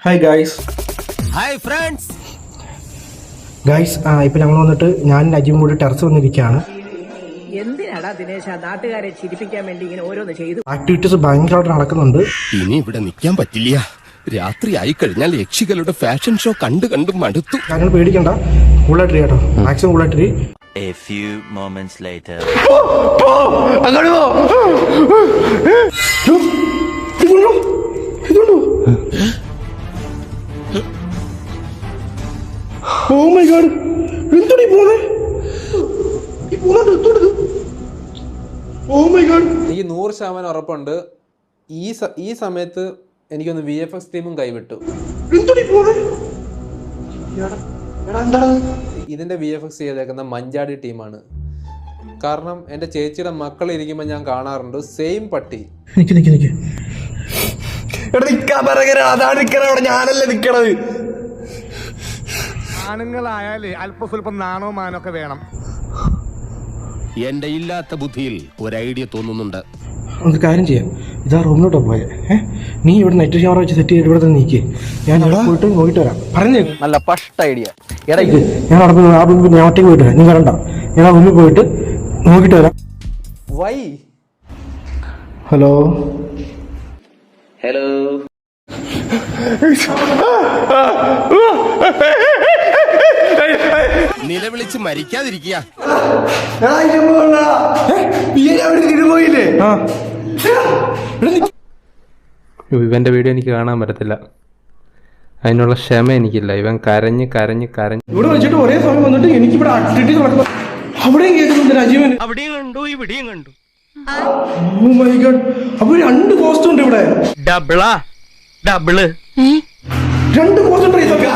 Hi guys hi friends guys ഇപ്പൊ ഞങ്ങൾ വന്നിട്ട് ഞാൻ അജിയും കൂടി ടെറസ് വന്നിരിക്കുകയാണ് എന്തിനാടാ ദിനേശ നാട്ടുകാരെ ചിരിപ്പിക്കാൻ വേണ്ടി ഇങ്ങനെ ഓരോന്ന് ചെയ്തു ആക്ടിവിറ്റീസ് ഭയങ്കരമായിട്ട് നടക്കുന്നുണ്ട് ഇനി ഇവിടെ നിൽക്കാൻ പറ്റില്ല രാത്രി ആയി കഴിഞ്ഞാൽ യക്ഷികളുടെ ഫാഷൻ ഷോ കണ്ടു കണ്ടു മടുത്തു ഞങ്ങൾ പേടിക്കണ്ട കേട്ടോ മാക്സിമം കൂളായിട്ടിരി A few moments later. ഇതുണ്ടോ ഇതുണ്ടോ എനിക്ക് നൂറ് ശതമാനം ഉറപ്പുണ്ട്. ഈ ഈ സമയത്ത് എനിക്കൊന്ന് വി എഫ് എക്സ് ടീമും കൈവിട്ടു. ഇതിന്റെ വി എഫ് എക്സ് ചെയ്തേക്കുന്ന മഞ്ചാടി ടീമാണ്. കാരണം എന്റെ ചേച്ചിയുടെ മക്കൾ ഇരിക്കുമ്പോൾ ഞാൻ കാണാറുണ്ട്. സെയിം പട്ടി. ആണുങ്ങളായാലേ അല്പസ്വല്പം നാണോ മാനോ ഒക്കെ വേണം. എന്റെ ഇല്ലാത്ത ബുദ്ധിയിൽ ഒരു ഐഡിയ തോന്നുന്നുണ്ട് നമുക്ക് കാര്യം ചെയ്യാം ഇതാ റൂമിലോട്ട് പോയെ ഏഹ് നീ ഇവിടെ നെറ്റ് ക്യാമറ വെച്ച് സെറ്റ് ചെയ്തിട്ട് ഇവിടെ തന്നെ നീക്കി ഞാൻ അവിടെ പോയിട്ട് നോക്കിയിട്ട് വരാം പറഞ്ഞു നല്ല ഫസ്റ്റ് ഐഡിയ എടാ ഞാൻ അവിടെ പോയി ആ റൂമിൽ ഞാൻ ഒറ്റയ്ക്ക് പോയിട്ട് വരാം നീ വരണ്ട ഞാൻ ആ റൂമിൽ പോയിട്ട് നോക്കിയിട്ട് വരാം വൈ ഹലോ നിലവിളിച്ച് മരിക്കാതിരിക്കുക. ഇവന്റെ വീഡിയോ എനിക്ക് കാണാൻ പറ്റത്തില്ല. അതിനുള്ള ക്ഷമ എനിക്കില്ല. ഇവൻ കരഞ്ഞ് കരഞ്ഞ് കരഞ്ഞ് ഇവിടെ വെച്ചിട്ട് ഒരേ സമയം വന്നിട്ട് എനിക്ക് ഇവിടെ നടക്കുന്നു അവിടെയും കേൾക്കുന്നുണ്ട് രാജീവൻ. അവിടെയും കണ്ടു ഇവിടെയും കണ്ടു. ഓ മൈ ഗോഡ് അപ്പൊ രണ്ട് പോസ്റ്റ് ഉണ്ട് ഇവിടെ. ഡബിളാ ഡബിൾ രണ്ട് പോസ്റ്റ് ഉണ്ട് ഇതൊക്കെ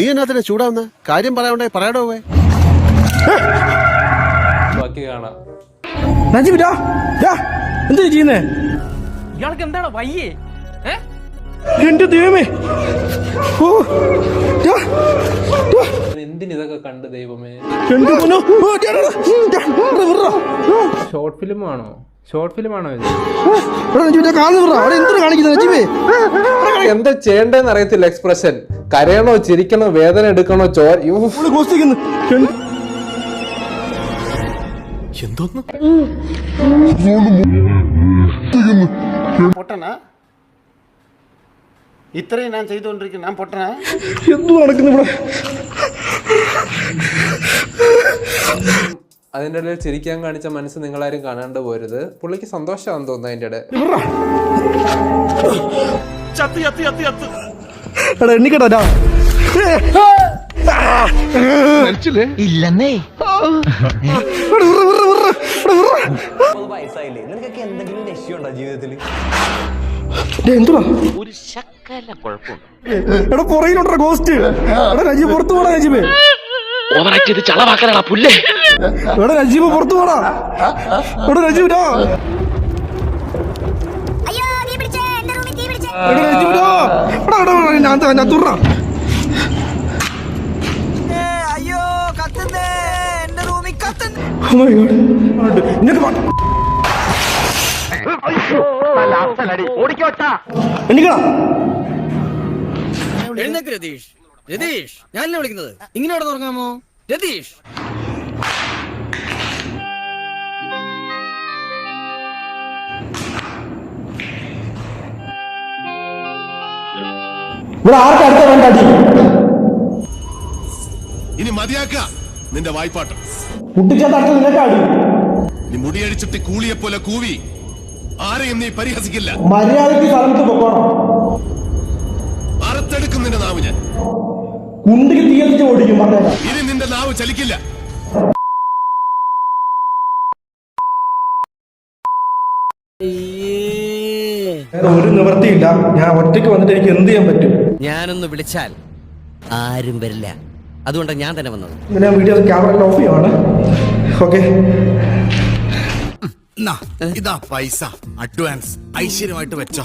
നീ എന്നാത്തിനാ ചൂടാവുന്ന? കാര്യം പറയാണ്ടേ പറയാടോ ബാക്കി കാണാം. എന്താ ചെയ്യുന്നേ? ഇയാൾക്ക് എന്താണ് വയ്യേ? എന്റെ ദൈവമേ. ഓ കണ്ട് ദൈവമേ? ഷോർട്ട് ഫിലിം ആണോ? ഷോർട്ട് ഫിലിം ആണോ എന്താ ചെയ്യണ്ടെന്ന് അറിയത്തില്ല എക്സ്പ്രഷൻ. കരയണോ ചിരിക്കണോ വേദന എടുക്കണോ ചോര പൊട്ടനാ? ഇത്രയും ഞാൻ ചെയ്തുകൊണ്ടിരിക്കുന്നു. ഞാൻ പൊട്ടനാ? എന്തു നടക്കുന്നു ഇവിടെ? അതിന്റെ ഇടയിൽ ചിരിക്കാൻ കാണിച്ച മനസ്സ് നിങ്ങളാരും കാണാണ്ട് പോരുത്. പുള്ളിക്ക് സന്തോഷമാണെന്ന് തോന്നുന്നു അതിന്റെ ഒരു ശക്കല കുഴപ്പമുണ്ട്. എടാ പുറയിലുണ്ടോ ഗോസ്റ്റ് എടാ പുറത്തു പോടാ നജീബ് ഓവറാക്കിയത് ചളവാക്കാനാണ് പുല്ലേ. ഇവിടെ നജീബ് പുറത്തു പോടാ. ഇവിടെ നജീബ് രാ അയ്യോ തീ പിടിച്ചേ എന്റെ റൂമിൽ തീ പിടിച്ചേ. എടാ നജീബ് രാ എടാ എടാ എടാ, ഞാൻ തുറ കത്തുന്നേ Oh. എഴുന്നേക്ക് രതീഷ്. രതീഷ് ഞാനല്ലേ വിളിക്കുന്നത്. ഇങ്ങനെ അവിടെ തുടങ്ങാമോ രതീഷ്. ഇവിടെ ആർക്കും അടുത്ത വേണ്ട അടി? ഇനി മതിയാക്ക നിന്റെ വായ്പാട്ടം. കുട്ടിച്ചാത്ത അടുത്ത് നിനക്ക് അടി. നീ മുടിയടിച്ചിട്ട് കൂളിയെ പോലെ കൂവി. ആരെയും നീ പരിഹസിക്കില്ല. മര്യാദയ്ക്ക് സ്ഥലത്ത് പൊക്കോണം. കുണ്ടിക്ക് തീയത്തിച്ച് ഓടിക്കും പറഞ്ഞേക്കാം ഇനി നിന്റെ നാവ് ചലിക്കില്ല. ഒരു നിവൃത്തിയില്ല. ഞാൻ ഒറ്റയ്ക്ക് വന്നിട്ട് എനിക്ക് എന്ത് ചെയ്യാൻ പറ്റും? ഞാനൊന്ന് വിളിച്ചാൽ ആരും വരില്ല. അതുകൊണ്ടാണ് ഞാൻ തന്നെ വന്നത്. ഞാൻ വീഡിയോ ക്യാമറ ഓഫ് ചെയ്യുവാണ്. ഓക്കെ. ഇതാ പൈസ. അഡ്വാൻസ്. ഐശ്വര്യമായിട്ട് വെച്ചോ.